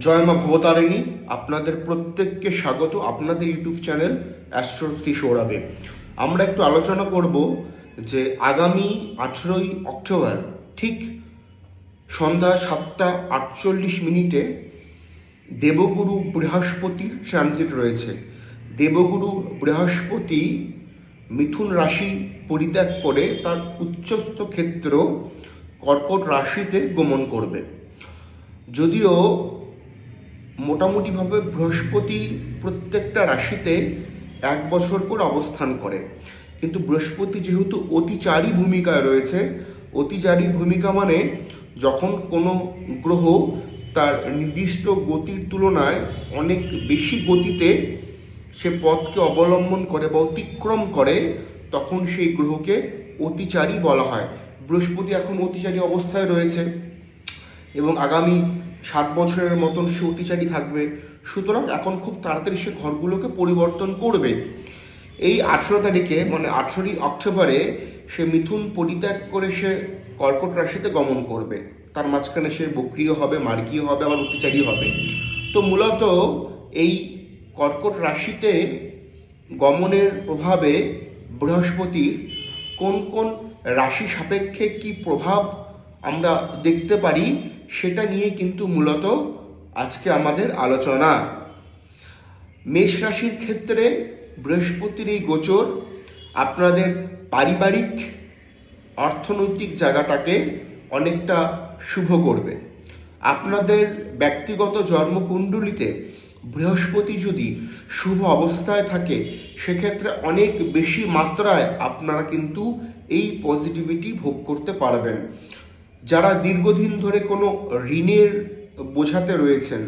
জয় মা ভবতারিণী, আপনাদের প্রত্যেককে স্বাগত। আপনাদের ইউটিউব চ্যানেল অ্যাস্ট্রোফি সৌরভে। আমরা একটু আলোচনা করব যে আগামী আঠেরোই অক্টোবর ঠিক সন্ধ্যা সাতটা আটচল্লিশ মিনিটে দেবগুরু বৃহস্পতির ট্রানজিট রয়েছে। দেবগুরু বৃহস্পতি মিথুন রাশি পরিত্যাগ করে তার উচ্চস্থ ক্ষেত্র কর্কট রাশিতে গমন করবে। যদিও মোটামুটিভাবে বৃহস্পতি প্রত্যেকটা রাশিতে এক বছর করে অবস্থান করে। কিন্তু বৃহস্পতি যেহেতু অতিচারী ভূমিকায় রয়েছে, অতিচারী ভূমিকা মানে যখন কোনো গ্রহ তার নির্দিষ্ট গতির তুলনায় অনেক বেশি গতিতে সে পথকে অবলম্বন করে বা অতিক্রম করে, তখন সেই গ্রহকে অতিচারী বলা হয়। বৃহস্পতি এখন অতিচারী অবস্থায় রয়েছে এবং আগামী সাত বছরের মতন সে অতিচারী থাকবে। সুতরাং এখন খুব তাড়াতাড়ি সে ঘরগুলোকে পরিবর্তন করবে। এই আঠেরো তারিখে মানে আঠেরোই অক্টোবরে, সে মিথুন পরিত্যাগ করে সে কর্কট রাশিতে গমন করবে। তার মাঝখানে সে বক্রিয় হবে, মার্গীয় হবে, আবার অতিচারী হবে। তো মূলত এই কর্কট রাশিতে গমনের প্রভাবে বৃহস্পতির কোন কোন রাশি সাপেক্ষে কি প্রভাব আমরা দেখতে পারি, সেটা নিয়ে কিন্তু মূলত আজকে আমাদের আলোচনা। মেষ রাশির ক্ষেত্রে বৃহস্পতির এই গোচর আপনাদের পারিবারিক, অর্থনৈতিক জায়গাটাকে অনেকটা শুভ করবে। আপনাদের ব্যক্তিগত জন্মকুণ্ডলিতে বৃহস্পতি যদি শুভ অবস্থায় থাকে, সেক্ষেত্রে অনেক বেশি মাত্রায় আপনারা কিন্তু এই পজিটিভিটি ভোগ করতে পারবেন। যারা দীর্ঘদিন ধরে কোনো ঋণের বোঝাতে রয়েছেন,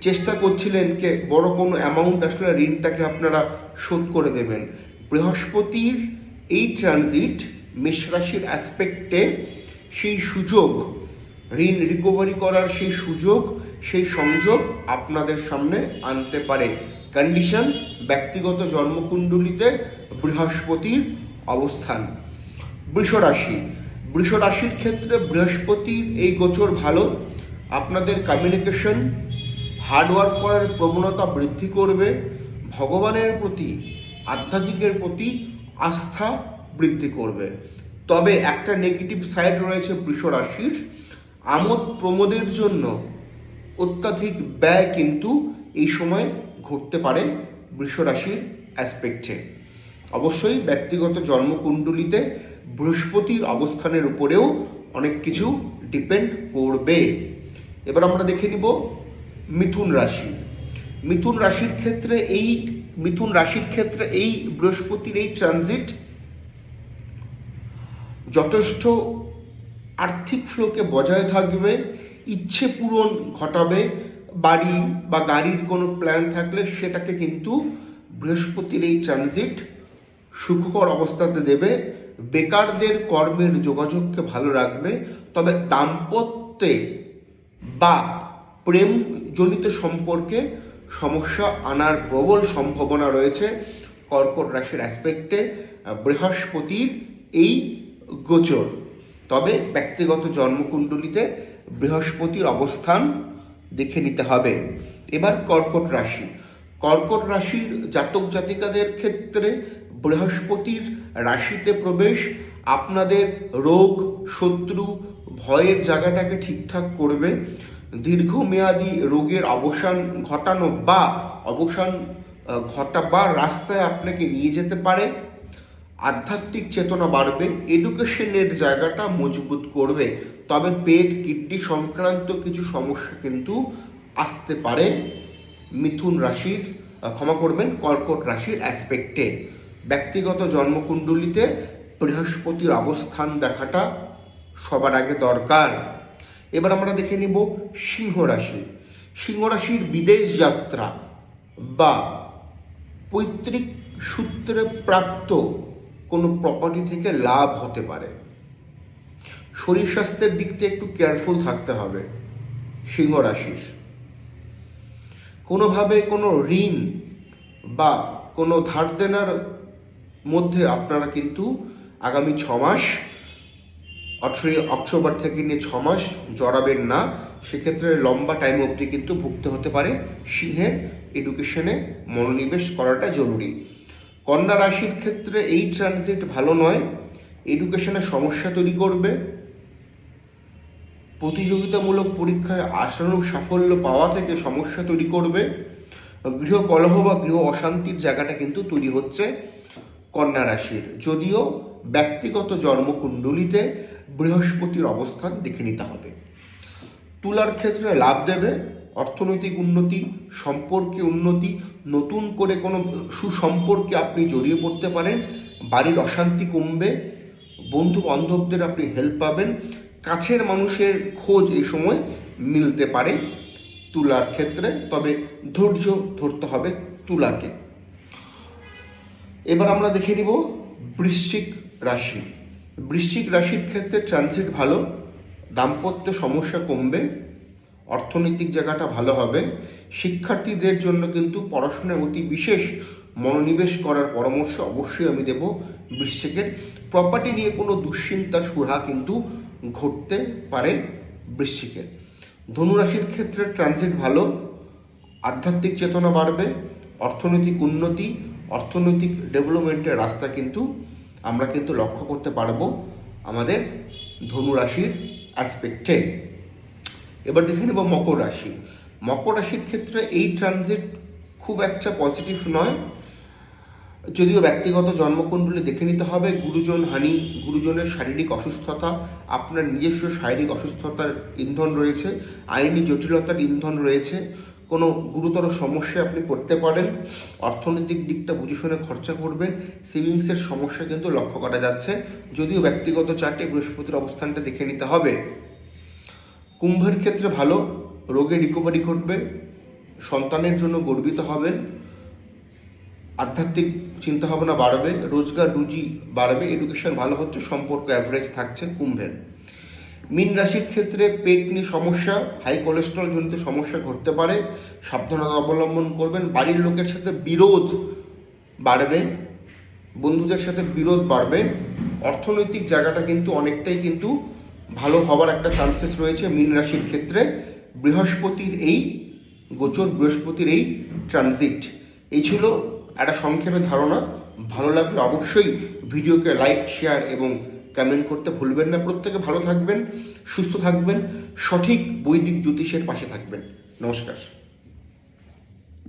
চেষ্টা করছিলেন কে বড় কোনো অ্যামাউন্ট আসলে ঋণটাকে আপনারা শোধ করে দেবেন। বৃহস্পতির এই ট্রানজিট মেষ রাশির অ্যাসপেক্টে সেই সুযোগ, ঋণ রিকভারি করার সেই সুযোগ, সেই সংযোগ আপনাদের সামনে আনতে পারে। কন্ডিশন ব্যক্তিগত জন্মকুণ্ডলিতে বৃহস্পতির অবস্থান। বৃষ রাশি বৃষ রাশির ক্ষেত্রে বৃহস্পতির এই গোচর ভালো। আপনাদের কমিউনিকেশন হার্ডওয়ার্ক করার প্রবণতা বৃদ্ধি করবে। ভগবানের প্রতি, আধ্যাত্মিকের প্রতি আস্থা বৃদ্ধি করবে। তবে একটা নেগেটিভ সাইড রয়েছে বৃষ রাশির আমোদ প্রমোদের জন্য অত্যাধিক ব্যয় কিন্তু এই সময় ঘটতে পারে বৃষ রাশির অ্যাসপেক্টে অবশ্যই ব্যক্তিগত জন্মকুণ্ডলিতে বৃহস্পতির অবস্থানের উপরেও অনেক কিছু ডিপেন্ড করবে। এবার আমরা দেখে নিব মিথুন রাশি। মিথুন রাশির ক্ষেত্রে এই, মিথুন রাশির ক্ষেত্রে এই বৃহস্পতির এই ট্রানজিট যথেষ্ট আর্থিক ফ্লোকে বজায় থাকবে, ইচ্ছে পূরণ ঘটাবে, বাড়ি বা গাড়ির কোনো প্ল্যান থাকলে সেটাকে কিন্তু বৃহস্পতির এই ট্রানজিট সুখকর অবস্থাতে দেবে। বেকারদের কর্মের যোগাযোগকে ভালো রাখবে, তবে দাম্পত্যে বা প্রেমজনিত সম্পর্কে সমস্যা আনার প্রবল সম্ভাবনা রয়েছে কর্কট রাশির অ্যাসপেক্টে বৃহস্পতির এই গোচর। তবে ব্যক্তিগত জন্মকুণ্ডলিতে বৃহস্পতির অবস্থান দেখে নিতে হবে। এবার কর্কট রাশি। কর্কট রাশির জাতক জাতিকাদের ক্ষেত্রে বৃহস্পতির রাশিতে প্রবেশ, আপনাদের রোগ, শত্রু, ভয়ের জায়গাটাকে ঠিকঠাক করবে। দীর্ঘমেয়াদী রোগের অবসান ঘটানো বা অবসান ঘটাবার রাস্তায় আপনাকে নিয়ে যেতে পারে। আধ্যাত্মিক চেতনা বাড়বে এডুকেশনের জায়গাটা মজবুত করবে। তবে পেট, কিডনি সংক্রান্ত কিছু সমস্যা কিন্তু আসতে পারে। মিথুন রাশির ক্ষমা করবেন, কর্কট রাশির অ্যাসপেক্টে ব্যক্তিগত জন্মকুণ্ডলিতে বৃহস্পতির অবস্থান দেখাটা সবার আগে দরকার। এবার আমরা দেখে নিব সিংহ রাশি। সিংহ রাশির বিদেশ যাত্রা বা পৈতৃক সূত্রে প্রাপ্ত কোনো প্রপার্টি থেকে লাভ হতে পারে। শরীর স্বাস্থ্যের দিক থেকে একটু কেয়ারফুল থাকতে হবে সিংহ রাশির। কোনোভাবে কোনো ঋণ বা কোনো ধার দেনার মধ্যে আপনারা কিন্তু আগামী ছ মাস অক্টোবর থেকে নিয়ে ছ মাস জড়াবেন না। সেক্ষেত্রে লম্বা টাইম অবধি কিন্তু ভুগতে হতে পারে। সিংহের এডুকেশনে মনোনিবেশ করাটা জরুরি। কন্যা রাশির ক্ষেত্রে এই ট্রানজিট ভালো নয়। এডুকেশনে সমস্যা তৈরি করবে। প্রতিযোগিতামূলক পরীক্ষায় আশানুরূপ সাফল্য পাওয়া থেকে সমস্যা তৈরি করবে। গৃহ কলহ বা গৃহ অশান্তির জায়গাটা কিন্তু তৈরি হচ্ছে। কন্যা রাশির। যদিও ব্যক্তিগত জন্মকুণ্ডলিতে বৃহস্পতির অবস্থান দেখে নিতে হবে। তুলার ক্ষেত্রে লাভ দেবে, অর্থনৈতিক উন্নতি, সম্পর্কে উন্নতি, নতুন করে কোনো সুসম্পর্কে আপনি জড়িয়ে পড়তে পারেন, বাড়ির অশান্তি কমবে বন্ধু বান্ধবদের আপনি হেল্প পাবেন, কাছের মানুষের খোঁজ এই সময় মিলতে পারে তুলার ক্ষেত্রে, তবে ধৈর্য ধরতে হবে তুলাকে। এবার আমরা দেখে নিব বৃশ্চিক রাশি। বৃশ্চিক রাশির ক্ষেত্রে ট্রানজিট ভালো, দাম্পত্য সমস্যা কমবে, অর্থনৈতিক জায়গাটা ভালো হবে, শিক্ষার্থীদের জন্য কিন্তু পড়াশোনায় অতি বিশেষ মনোনিবেশ করার পরামর্শ অবশ্যই আমি দেব বৃশ্চিকের। প্রপার্টি নিয়ে কোনো দুশ্চিন্তা সুরা কিন্তু ঘটতে পারে বৃশ্চিকের। ধনুরাশির ক্ষেত্রে ট্রানজিট ভালো, আধ্যাত্মিক চেতনা বাড়বে, অর্থনৈতিক উন্নতি অর্থনৈতিক ডেভেলপমেন্টের রাস্তা কিন্তু আমরা কিন্তু লক্ষ্য করতে পারব আমাদের ধনু রাশির অ্যাসপেক্টে এবার দেখে নেব মকর রাশি। মকর রাশির ক্ষেত্রে এই ট্রানজিট খুব একটা পজিটিভ নয়। যদিও ব্যক্তিগত জন্মকুণ্ডলী দেখে নিতে হবে, গুরুজন হানি, গুরুজনের শারীরিক অসুস্থতা, আপনার নিজস্ব শারীরিক অসুস্থতার ইন্ধন রয়েছে, আইনি জটিলতার ইন্ধন রয়েছে কোনো গুরুতর সমস্যায় আপনি পড়তে পারেন, অর্থনৈতিক দিকটা বুঝে শুনে খরচা করবেন সেভিংসের সমস্যা কিন্তু লক্ষ্য করা যাচ্ছে। যদিও ব্যক্তিগত চার্টে বৃহস্পতির অবস্থানটা দেখে নিতে হবে। কুম্ভের ক্ষেত্রে ভালো, রোগে রিকভারি ঘটবে, সন্তানের জন্য গর্বিত হবেন, আধ্যাত্মিক চিন্তাভাবনা বাড়বে, রোজগার রুজি বাড়বে এডুকেশন ভালো হচ্ছে, সম্পর্ক অ্যাভারেজ থাকছে কুম্ভের। মীন রাশির ক্ষেত্রে পেট নিয়ে সমস্যা হাই কোলেস্ট্রল জনিত সমস্যা ঘটতে পারে। সাবধানতা অবলম্বন করবেন। বাড়ির লোকের সাথে বিরোধ বাড়বে। বন্ধুদের সাথে বিরোধ বাড়বে। অর্থনৈতিক জায়গাটা কিন্তু অনেকটাই কিন্তু ভালো হওয়ার একটা চান্সেস রয়েছে মিন রাশির ক্ষেত্রে। বৃহস্পতির এই গোচর, বৃহস্পতির এই ট্রানজিট এই ছিল একটা সংক্ষেপে ধারণা। ভালো লাগলে অবশ্যই ভিডিওকে লাইক শেয়ার এবং কমেন্ট করতে ভুলবেন না। প্রত্যেকে ভালো থাকবেন, সুস্থ থাকবেন, সঠিক বৈদিক জ্যোতিষের পাশে থাকবেন। নমস্কার।